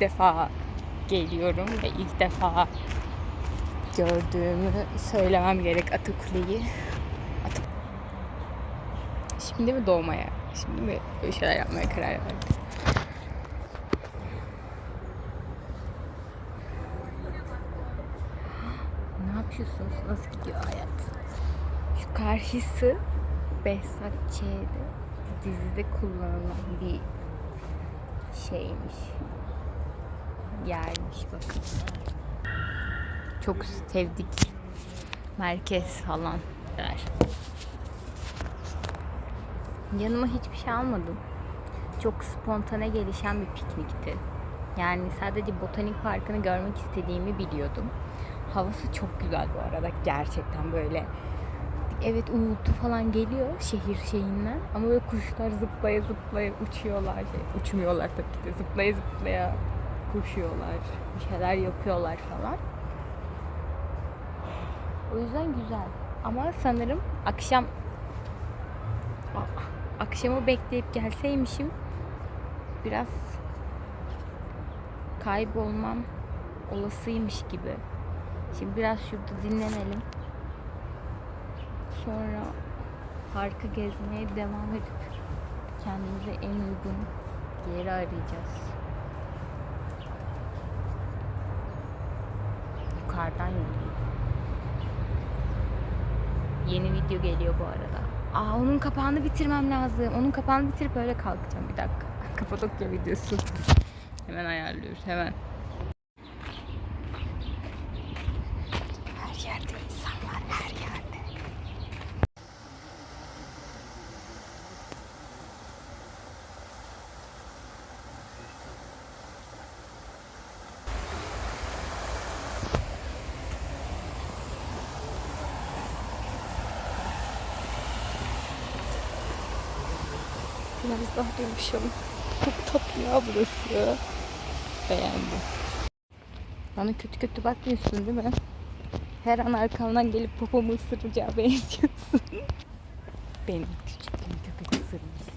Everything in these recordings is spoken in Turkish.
Defa geliyorum ve ilk defa gördüğümü söylemem gerek Atakule'yi. Ata... Şimdi mi doğmaya? Şimdi mi böyle şeyler yapmaya karar verdim? Ne yapıyorsunuz? Nasıl gidiyor hayat? Şu karşısı Behzat Ç'de dizide kullanılan bir şeymiş. Yermiş bakın. Çok sevdik. Merkez falan der. Yanıma hiçbir şey almadım. Çok spontane gelişen bir piknikti. Yani sadece botanik parkını görmek istediğimi biliyordum. Havası çok güzel bu arada gerçekten böyle. Evet uğultu falan geliyor şehir şeyinden ama böyle kuşlar zıplaya zıplaya uçuyorlar. Şey, uçmuyorlar tabii ki de zıplaya zıplaya koşuyorlar. Bir şeyler yapıyorlar falan. O yüzden güzel. Ama sanırım akşam akşamı bekleyip gelseymişim biraz kaybolmam olasıymış gibi. Şimdi biraz şurada dinlenelim. Sonra parkı gezmeye devam edip kendimize en uygun yeri arayacağız. Yukarıdan yürüyeyim. Yeni video geliyor bu arada. Aa onun kapağını bitirmem lazım. Onun kapağını bitirip öyle kalkacağım. Bir dakika. Kapadokya videosu. Hemen ayarlıyoruz. Hemen. Daha duymuşum. Çok tatlı ya burası. Beğendim. Bana kötü kötü bakmıyorsun değil mi? Her an arkamdan gelip popomu ısıracağı benziyorsun. Benim küçüklüğüm köpek ısırmıştı.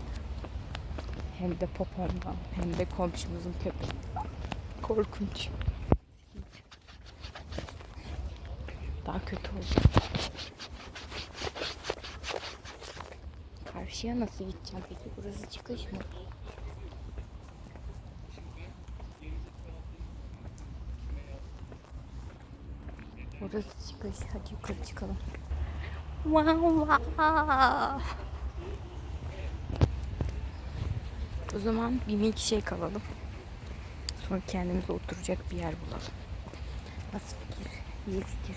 Hem de popomdan hem de komşumuzun köpeği. Korkunç. Daha kötü oldu. Karşıya nasıl gideceğim peki? Burası çıkış mı? Burası çıkış. Hadi yukarı çıkalım. Wow, wow. O zaman bir milkshake alalım. Sonra kendimize oturacak bir yer bulalım. Nasıl fikir? İyi fikir.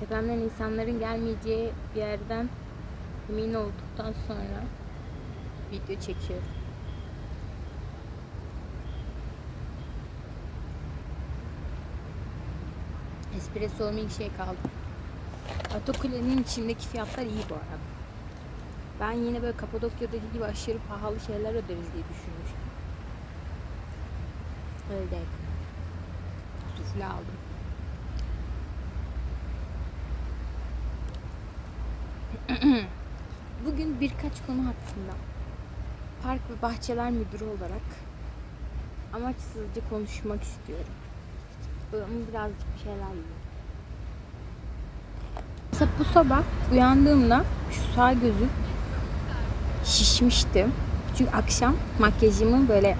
Tepemden insanların gelmeyeceği bir yerden emin olduktan sonra video çekiyorum. Espresso milkshake aldım. Atakule'nin içindeki fiyatlar iyi bu arada. Ben yine böyle Kapadokya'daki gibi aşırı pahalı şeyler öderiz diye düşünmüştüm. Öyle değil. Sufle aldım. Bugün birkaç konu hakkında Park ve Bahçeler Müdürü olarak amaçsızca konuşmak istiyorum. Ama birazcık bir şeyler yiyorum. Mesela bu sabah uyandığımda şu sağ gözüm şişmişti. Çünkü akşam makyajımı böyle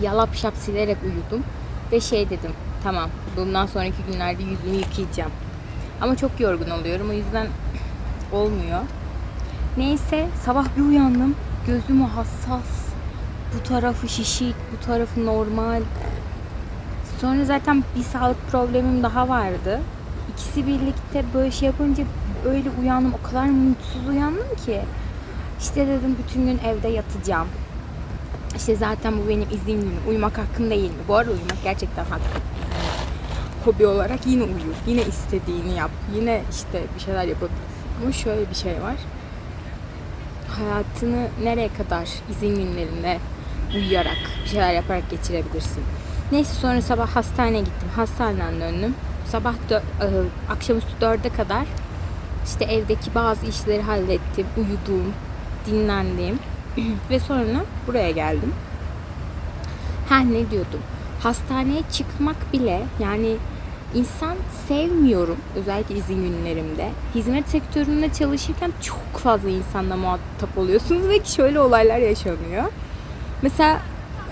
yalap şap silerek uyudum. Ve şey dedim tamam bundan sonraki günlerde yüzümü yıkayacağım. Ama çok yorgun oluyorum o yüzden olmuyor. Neyse sabah bir uyandım. Gözümü hassas. Bu tarafı şişik, bu tarafı normal. Sonra zaten bir sağlık problemim daha vardı. İkisi birlikte böyle şey yapınca öyle uyandım. O kadar mutsuz uyandım ki. İşte dedim bütün gün evde yatacağım. İşte zaten bu benim izin. Uyumak hakkım değil mi? Bu arada uyumak gerçekten hakkım. Hobi olarak yine uyu. Yine istediğini yap. Yine işte bir şeyler yapabilirsin. Ama şöyle bir şey var. Hayatını nereye kadar izin günlerinde uyuyarak, bir şeyler yaparak geçirebilirsin. Neyse sonra sabah hastaneye gittim. Hastaneden döndüm. Sabah dö- e, akşamüstü dörde kadar İşte evdeki bazı işleri hallettim, uyudum, dinlendim ve sonra buraya geldim. Ha ne diyordum? Hastaneye çıkmak bile yani insan sevmiyorum özellikle izin günlerimde. Hizmet sektöründe çalışırken çok fazla insanla muhatap oluyorsunuz ve şöyle olaylar yaşanıyor. Mesela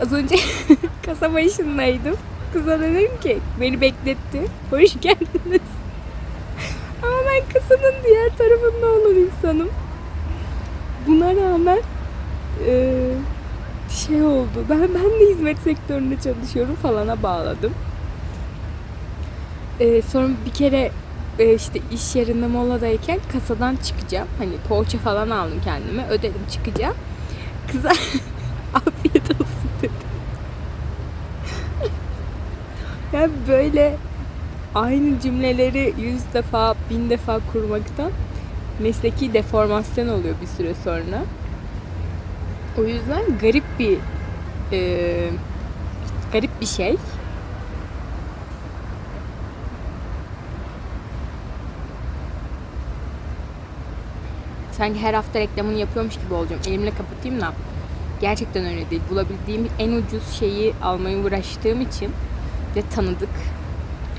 az önce kasa başındaydım. Kıza dedim ki beni bekletti. Hoş geldiniz. Ama ben kasanın diğer tarafında olan insanım. Buna rağmen eee, şey oldu. Ben ben de hizmet sektöründe çalışıyorum falana bağladım. Eee, sonra bir kere e, işte iş yerinde moladayken kasadan çıkacağım. Hani poğaça falan aldım kendime. Ödedim çıkacağım. Kıza afiyet olsun dedim. yani böyle aynı cümleleri yüz defa, bin defa kurmaktan mesleki deformasyon oluyor bir süre sonra. O yüzden garip bir e, garip bir şey. Sanki her hafta reklamını yapıyormuş gibi olacağım. Elimle kapatayım da. Gerçekten öyle değil. Bulabildiğim en ucuz şeyi almaya uğraştığım için ve tanıdık.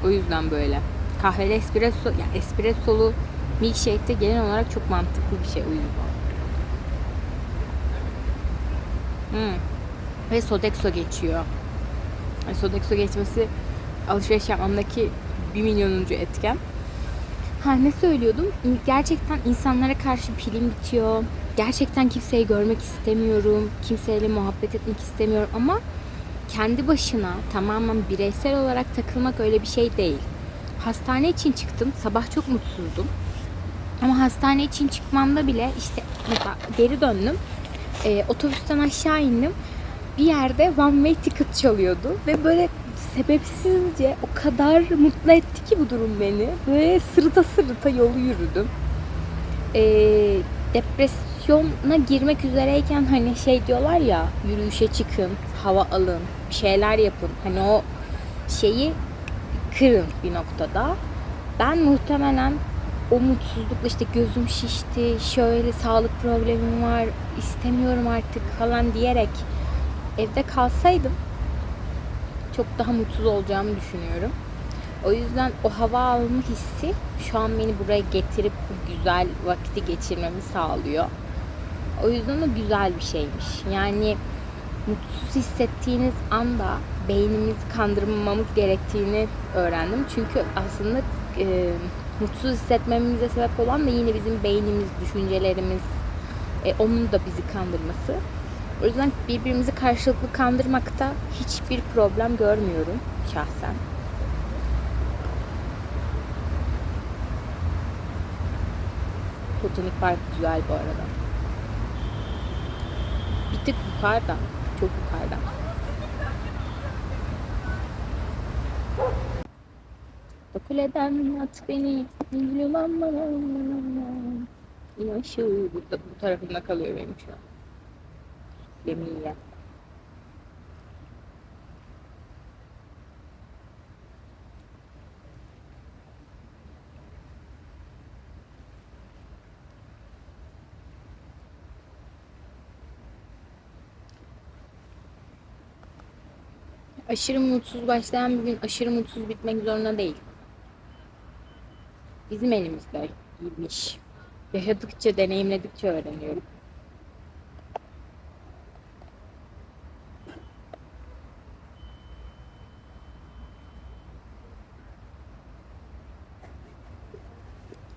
O yüzden böyle. Kahveli espresso, yani espressolu milkshake de genel olarak çok mantıklı bir şey o yüzden. Hmm. Ve Sodexo geçiyor. Yani Sodexo geçmesi alışveriş yapmamdaki bir milyonuncu etken. Ha ne söylüyordum? Gerçekten insanlara karşı pilim bitiyor. Gerçekten kimseyi görmek istemiyorum. Kimseyle muhabbet etmek istemiyorum ama kendi başına tamamen bireysel olarak takılmak öyle bir şey değil. Hastane için çıktım. Sabah çok mutsuzdum. Ama hastane için çıkmamda bile işte geri döndüm. Ee, otobüsten aşağı indim. Bir yerde one way ticket çalıyordu ve böyle sebepsizce o kadar mutlu etti ki bu durum beni. Böyle sırıta sırıta yolu yürüdüm. Ee, depresyona girmek üzereyken hani şey diyorlar ya yürüyüşe çıkın, hava alın, bir şeyler yapın. Hani o şeyi kırın bir noktada. Ben muhtemelen o mutsuzlukla işte gözüm şişti, şöyle sağlık problemim var, istemiyorum artık falan diyerek evde kalsaydım çok daha mutsuz olacağımı düşünüyorum. O yüzden o hava alma hissi şu an beni buraya getirip bu güzel vakti geçirmemi sağlıyor. O yüzden de güzel bir şeymiş. Yani mutsuz hissettiğiniz anda beynimizi kandırmamamız gerektiğini öğrendim. Çünkü aslında e, mutsuz hissetmemize sebep olan da yine bizim beynimiz, düşüncelerimiz, e, onun da bizi kandırması. O yüzden birbirimizi karşılıklı kandırmakta hiçbir problem görmüyorum şahsen. Botanik Park güzel bu arada. Bir tık yukarıda. Çok yukarıda. Kuleden at beni ışığı bu, bu tarafında kalıyor benim şu an. Gemiye. Aşırı mutsuz başlayan bir gün aşırı mutsuz bitmek zorunda değil. Bizim elimizde giymiş. Yaşadıkça, deneyimledikçe öğreniyorum.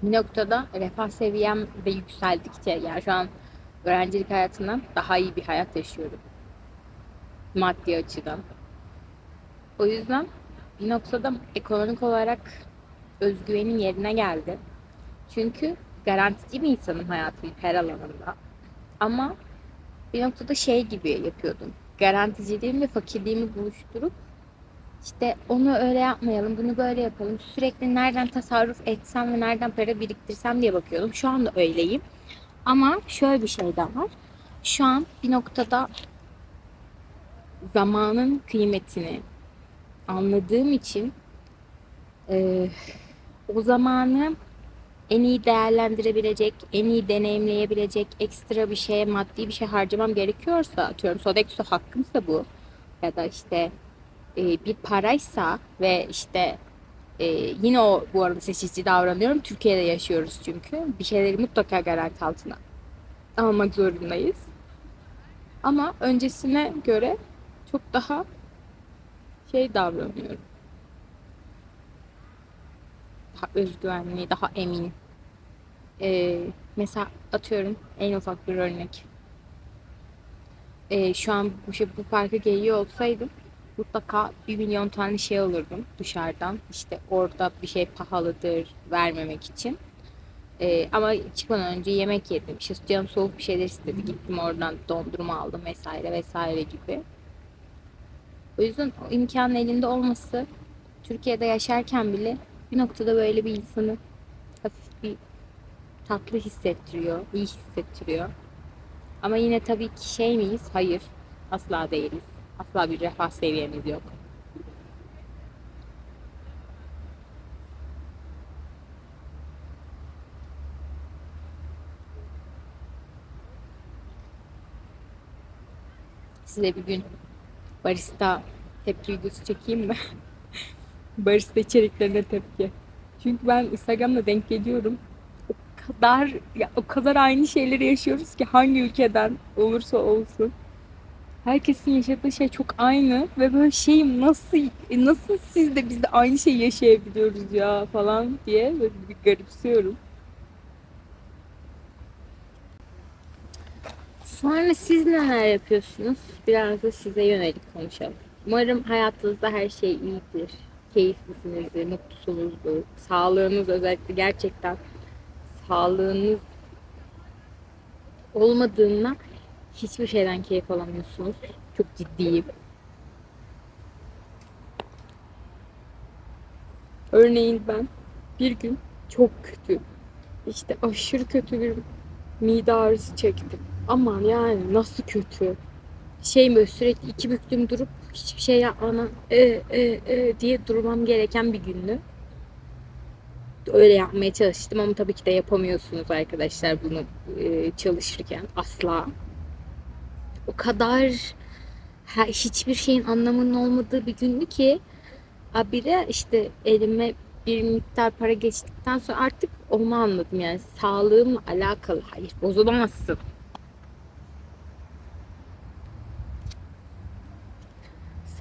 Bir noktada refah seviyem de yükseldikçe yani şu an öğrencilik hayatından daha iyi bir hayat yaşıyorum. Maddi açıdan. O yüzden bir noktada ekonomik olarak özgüvenim yerine geldi. Çünkü garantici bir insanım hayatımın her alanında. Ama bir noktada şey gibi yapıyordum. Garanticiliğimi ve fakirliğimi buluşturup işte onu öyle yapmayalım, bunu böyle yapalım. Sürekli nereden tasarruf etsem ve nereden para biriktirsem diye bakıyordum. Şu anda öyleyim. Ama şöyle bir şey de var. Şu an bir noktada zamanın kıymetini anladığım için e, o zamanı en iyi değerlendirebilecek, en iyi deneyimleyebilecek ekstra bir şeye, maddi bir şey harcamam gerekiyorsa, atıyorum Sodexo hakkımsa bu ya da işte e, bir paraysa ve işte e, yine o bu arada seçici davranıyorum. Türkiye'de yaşıyoruz çünkü. Bir şeyleri mutlaka garanti altına almak zorundayız. Ama öncesine göre çok daha şey davranıyorum. Daha özgüvenli, daha emin. Ee, mesela atıyorum en ufak bir örnek. Ee, şu an bu, şey, bu parka geliyor olsaydım mutlaka bir milyon tane şey alırdım dışarıdan. İşte orada bir şey pahalıdır vermemek için. Ee, ama çıkmadan önce yemek yedim. İşte canım soğuk bir şeyler istedi. Gittim oradan dondurma aldım vesaire vesaire gibi. O yüzden o imkanın elinde olması Türkiye'de yaşarken bile bir noktada böyle bir insanı hafif bir tatlı hissettiriyor, iyi hissettiriyor. Ama yine tabii ki şey miyiz? Hayır. Asla değiliz. Asla bir refah seviyemiz yok. Size bir gün barista tepki videosu çekeyim mi? barista içeriklerine tepki. Çünkü ben Instagram'da denk geliyorum. O kadar ya o kadar aynı şeyleri yaşıyoruz ki hangi ülkeden olursa olsun. Herkesin yaşadığı şey çok aynı ve böyle şey nasıl e, nasıl siz de biz de aynı şeyi yaşayabiliyoruz ya falan diye böyle bir garipsiyorum. Sonra siz neler yapıyorsunuz? Biraz da size yönelik konuşalım. Umarım hayatınızda her şey iyidir. Keyiflisinizdir, mutlusunuzdur. Sağlığınız özellikle gerçekten sağlığınız olmadığında hiçbir şeyden keyif alamıyorsunuz. Çok ciddiyim. Örneğin ben bir gün çok kötü, işte aşırı kötü bir mide ağrısı çektim. Aman yani nasıl kötü. Şey böyle sürekli iki büklüm durup hiçbir şey yapmadan e, e, e diye durmam gereken bir gündü. Öyle yapmaya çalıştım ama tabii ki de yapamıyorsunuz arkadaşlar bunu e, çalışırken asla. O kadar hiçbir şeyin anlamının olmadığı bir gündü ki abire işte elime bir miktar para geçtikten sonra artık onu anladım yani sağlığımla alakalı. Hayır bozulamazsın.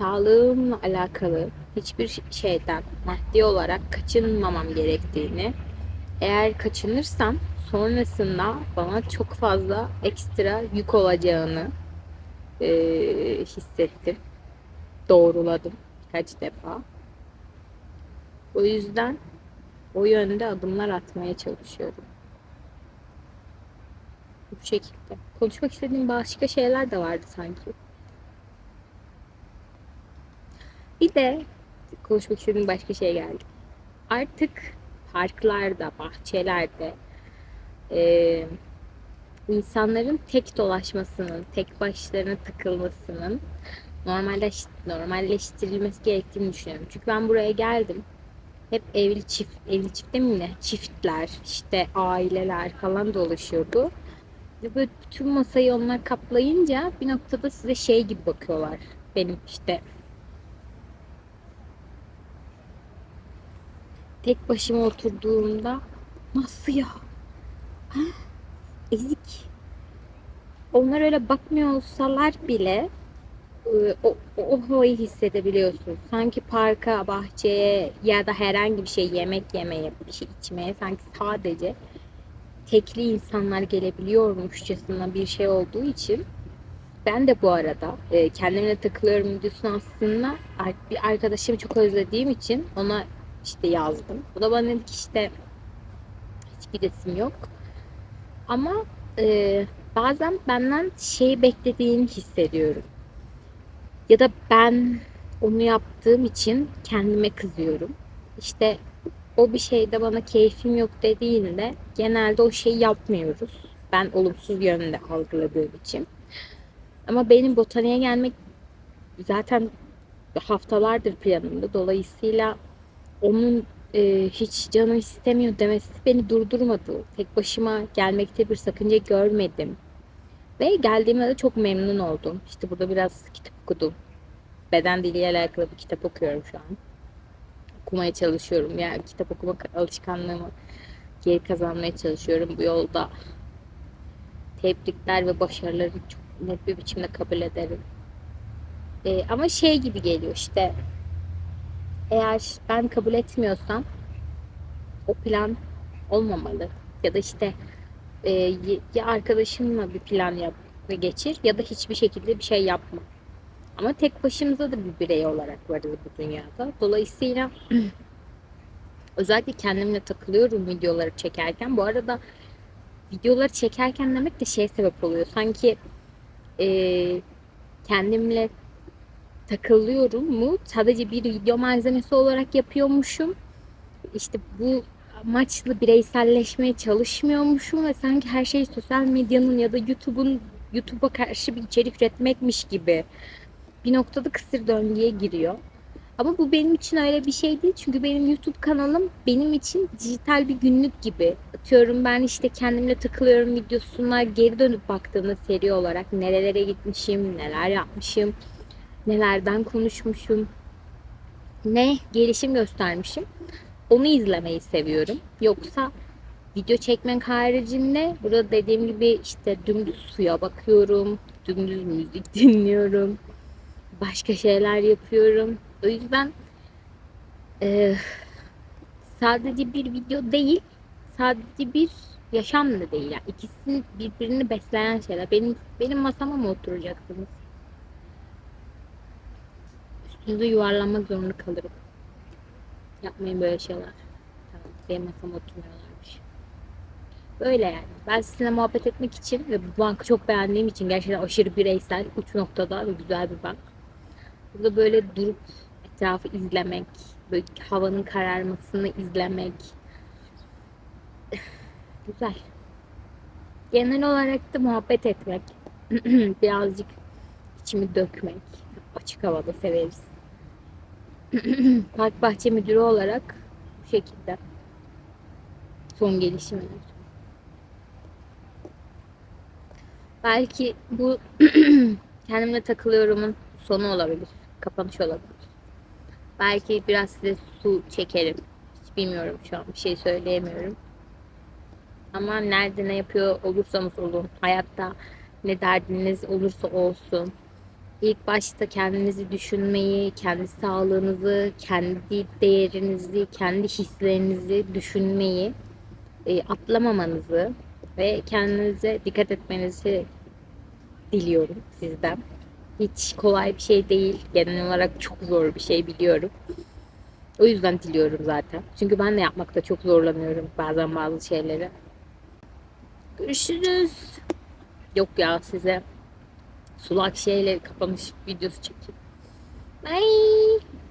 sağlığımla alakalı hiçbir şeyden maddi olarak kaçınmamam gerektiğini, eğer kaçınırsam sonrasında bana çok fazla ekstra yük olacağını e, hissettim. Doğruladım birkaç defa. O yüzden o yönde adımlar atmaya çalışıyorum. Bu şekilde. Konuşmak istediğim başka şeyler de vardı sanki. Bir de konuşmak istediğim başka şey geldi. Artık parklarda, bahçelerde e, insanların tek dolaşmasının, tek başlarına takılmasının normalleş, normalleştirilmesi gerektiğini düşünüyorum. Çünkü ben buraya geldim. Hep evli çift, evli çift değil mi? Çiftler, işte aileler falan dolaşıyordu. Ve böyle bütün masayı onlar kaplayınca bir noktada size şey gibi bakıyorlar. Benim işte tek başıma oturduğumda nasıl ya? Ha? Ezik. Onlar öyle bakmıyor olsalar bile e, o, o havayı hissedebiliyorsun. Sanki parka, bahçeye ya da herhangi bir şey yemek yemeye, bir şey içmeye sanki sadece tekli insanlar gelebiliyormuşçasına bir şey olduğu için ben de bu arada e, kendimle takılıyorum videosunu aslında bir arkadaşımı çok özlediğim için ona işte yazdım. Bu da bana dedi ki işte hiçbir resim yok. Ama e, bazen benden şeyi beklediğini hissediyorum. Ya da ben onu yaptığım için kendime kızıyorum. İşte o bir şeyde bana keyfim yok dediğinde genelde o şeyi yapmıyoruz. Ben olumsuz yönde algıladığım için. Ama benim botaniğe gelmek zaten haftalardır planımda. Dolayısıyla onun e, hiç canım istemiyor demesi beni durdurmadı. Tek başıma gelmekte bir sakınca görmedim. Ve geldiğimde de çok memnun oldum. İşte burada biraz kitap okudum. Beden diliyle alakalı bir kitap okuyorum şu an. Okumaya çalışıyorum. Yani kitap okumak alışkanlığımı geri kazanmaya çalışıyorum bu yolda. Tebrikler ve başarıları çok net bir biçimde kabul ederim. Ee, ama şey gibi geliyor işte eğer ben kabul etmiyorsam o plan olmamalı. Ya da işte e, ya arkadaşınla bir plan yap ve geçir ya da hiçbir şekilde bir şey yapma. Ama tek başımıza da bir birey olarak varız bu dünyada. Dolayısıyla özellikle kendimle takılıyorum videoları çekerken. Bu arada videoları çekerken demek de şey sebep oluyor. Sanki e, kendimle takılıyorum mu? Sadece bir video malzemesi olarak yapıyormuşum. İşte bu amaçlı bireyselleşmeye çalışmıyormuşum ve sanki her şey sosyal medyanın ya da YouTube'un YouTube'a karşı bir içerik üretmekmiş gibi bir noktada kısır döngüye giriyor. Ama bu benim için öyle bir şey değil. Çünkü benim YouTube kanalım benim için dijital bir günlük gibi. Atıyorum ben işte kendimle takılıyorum videosuna geri dönüp baktığımda seri olarak nerelere gitmişim, neler yapmışım, nelerden konuşmuşum, ne gelişim göstermişim. Onu izlemeyi seviyorum. Yoksa video çekmek haricinde burada dediğim gibi işte dümdüz suya bakıyorum, dümdüz müzik dinliyorum, başka şeyler yapıyorum. O yüzden e, sadece bir video değil, sadece bir yaşam da değil. Yani ikisi birbirini besleyen şeyler. Benim benim masama mı oturacaksınız? Üstünüze yuvarlanmak zorunda kalırım. Yapmayın böyle şeyler. Tamam, benim masama oturmuyorlarmış. Böyle yani. Ben sizinle muhabbet etmek için ve bu bankı çok beğendiğim için gerçekten aşırı bireysel, uç noktada ve güzel bir bank. Burada böyle durup etrafı izlemek, böyle havanın kararmasını izlemek. Güzel. Genel olarak da muhabbet etmek. Birazcık içimi dökmek. Açık havada severiz. Park bahçe müdürü olarak bu şekilde son gelişmeler. Belki bu kendimle takılıyorumun sonu olabilir. Kapanış olabilir. Belki biraz size su çekerim. Hiç bilmiyorum şu an. Bir şey söyleyemiyorum. Ama nerede ne yapıyor olursanız olun. Hayatta ne derdiniz olursa olsun. İlk başta kendinizi düşünmeyi, kendi sağlığınızı, kendi değerinizi, kendi hislerinizi düşünmeyi e, atlamamanızı ve kendinize dikkat etmenizi diliyorum sizden. Hiç kolay bir şey değil. Genel olarak çok zor bir şey biliyorum. O yüzden diliyorum zaten. Çünkü ben de yapmakta çok zorlanıyorum bazen bazı şeyleri. Görüşürüz. Yok ya size sulak şeyle kapanış videosu çekeyim. Bye.